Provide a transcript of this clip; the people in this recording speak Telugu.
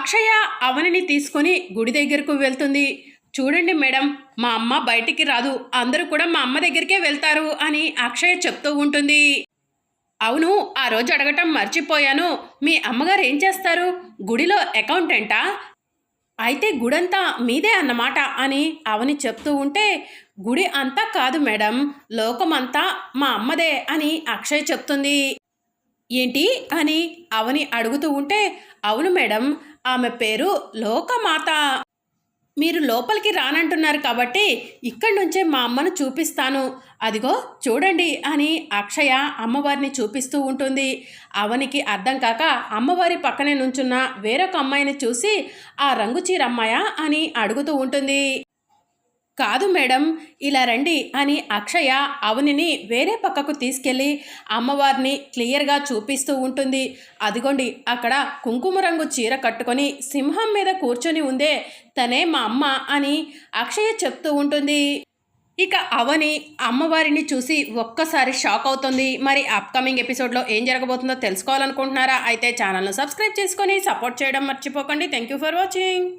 అక్షయ అవనిని తీసుకొని గుడి దగ్గరకు వెళ్తుంది. చూడండి మేడం మా అమ్మ బయటికి రాదు. అందరూ కూడా మా అమ్మ దగ్గరికే వెళ్తారు అని అక్షయ చెప్తూ ఉంటుంది. అవును ఆ రోజు అడగటం మర్చిపోయాను. మీ అమ్మగారు ఏం చేస్తారు? గుడిలో అకౌంటెంటా అయితే గుడంతా మీదే అన్నమాట అని అవని చెప్తూ ఉంటే గుడి అంతా కాదు మేడం లోకమంతా మా అమ్మదే అని అక్షయ్ చెప్తుంది. ఏంటి? అని అవని అడుగుతూ ఉంటే అవును మేడం ఆమె పేరు లోకమాత. మీరు లోపలికి రానంటున్నారు కాబట్టి ఇక్కడి నుంచే మా అమ్మను చూపిస్తాను. అదిగో చూడండి అని అక్షయ అమ్మవారిని చూపిస్తూ ఉంటుంది. అవనికి అర్థం కాక అమ్మవారి పక్కనే నుంచున్న వేరొక అమ్మాయిని చూసి ఆ రంగు చీర అమ్మాయా అని అడుగుతూ ఉంటుంది. కాదు మేడం ఇలా రండి అని అక్షయ అవనిని వేరే పక్కకు తీసుకెళ్ళి అమ్మవారిని క్లియర్గా చూపిస్తూ ఉంటుంది. అదిగోండి అక్కడ కుంకుమ రంగు చీర కట్టుకొని సింహం మీద కూర్చొని ఉందే తనే మా అమ్మ అని అక్షయ చెప్తూ ఉంటుంది. ఇక అవని అమ్మవారిని చూసి ఒక్కసారి షాక్ అవుతుంది. మరి అప్కమింగ్ ఎపిసోడ్లో ఏం జరగబోతుందో తెలుసుకోవాలనుకుంటున్నారా? అయితే ఛానల్ను సబ్స్క్రైబ్ చేసుకొని సపోర్ట్ చేయడం మర్చిపోకండి. Thank you for watching.